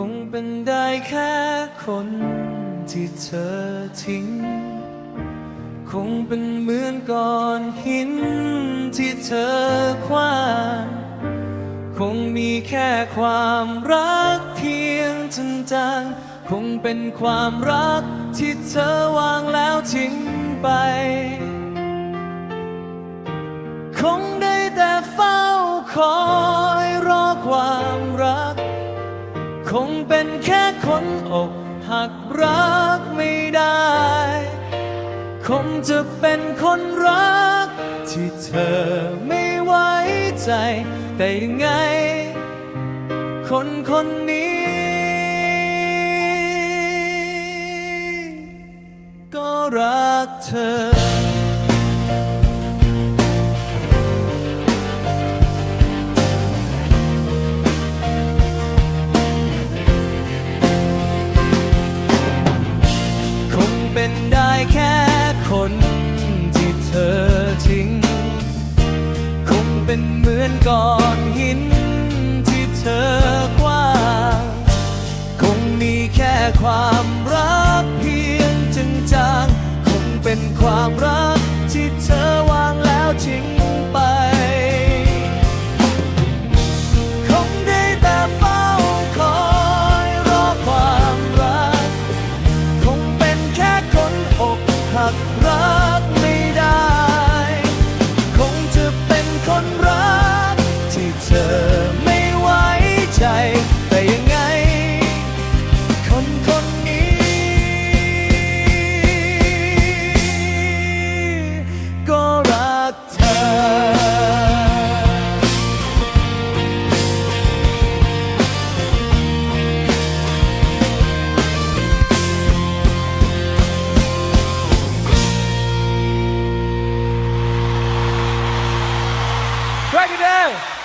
คงเป็นได้แค่คนที่เธอทิ้ง คงเป็นเหมือนก้อนหินที่เธอคว้างคงมีแค่ความรักเพียงจนจางคงเป็นความรักที่เธอวางแล้วทิ้งไป คงได้แต่เฝ้าคอย คงเป็นแค่คนอกหักรักไม่ได้ คงจะเป็นคนรัก ที่เธอไม่ไว้ใจ แต่ยังไง คนคนนี้ ก็รักเธอ อนก่อนหินที่เธอกว้างคงมีแค่ความรักเพียงจงจางคงเป็นความรักที่เธอวางแล้วทิ้งไป คงได้แต่เฝ้าคอยรอความรัก คงเป็นแค่คนอกหัก Yeah.